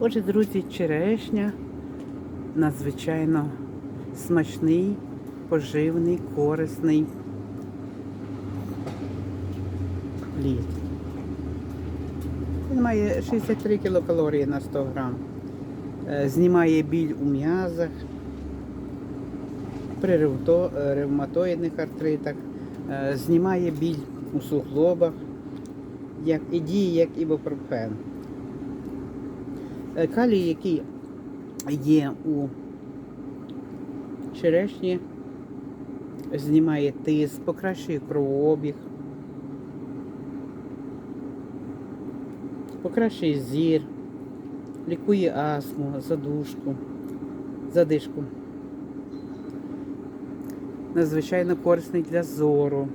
Отже, друзі, черешня надзвичайно смачний, поживний, корисний плід. Він має 63 кілокалорії на 100 грам. Е, Знімає біль у м'язах, при е, ревматоїдних артритах, е, знімає біль у суглобах, як і діє як ібупрофен. Е, Калій, який є у черешні, знімає тиск, покращує кровообіг, покращує зір, лікує астму, задушку, задишку. Надзвичайно корисний для зору.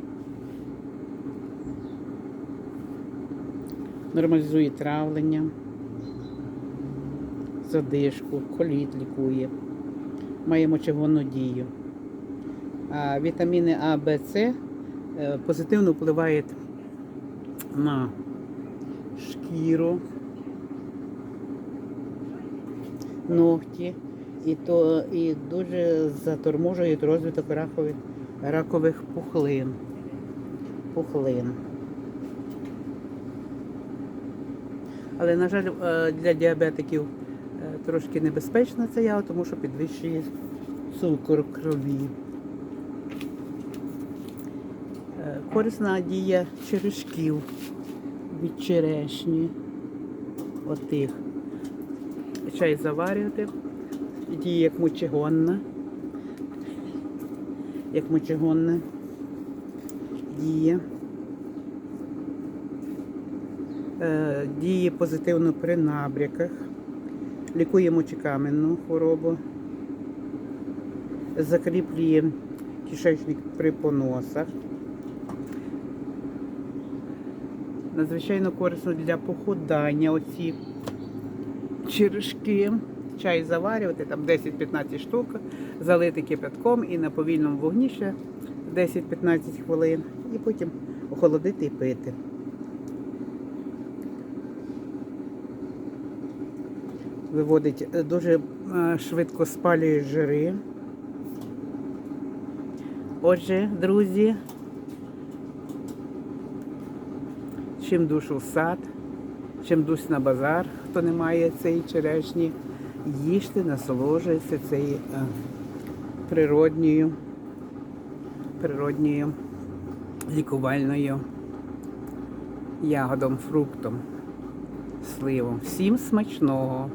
Нормалізує травлення, задишку, коліт лікує, має мочегонну дію. А вітаміни А, Б, С е, позитивно впливають на шкіру, ногті, і, то, і дуже заторможують розвиток ракових, ракових пухлин. пухлин. Але, на жаль, е, для діабетиків трошки небезпечна ця ява, тому що підвищує цукор крові. Е, Корисна дія черешків від черешні. Отих. Чай заварювати. Діє як мочегонна. Як мочегонна діє. Е, Діє позитивно при набряках, лікує мочекаменну хворобу, закріплює кишечник при поносах. Надзвичайно корисно для похудання оці черешки. Чай заварювати, там 10-15 штук, залити кипятком і на повільному вогні ще 10-15 хвилин, і потім охолодити і пити. Виводить е, дуже е, швидко спалює жири. Отже, друзі, чим душу в сад, чим дусь на базар, хто не має цієї черешні, їжте, насолоджуйся цією е, природньою, природньою лікувальною ягодом, фруктом, сливом. Всім смачного!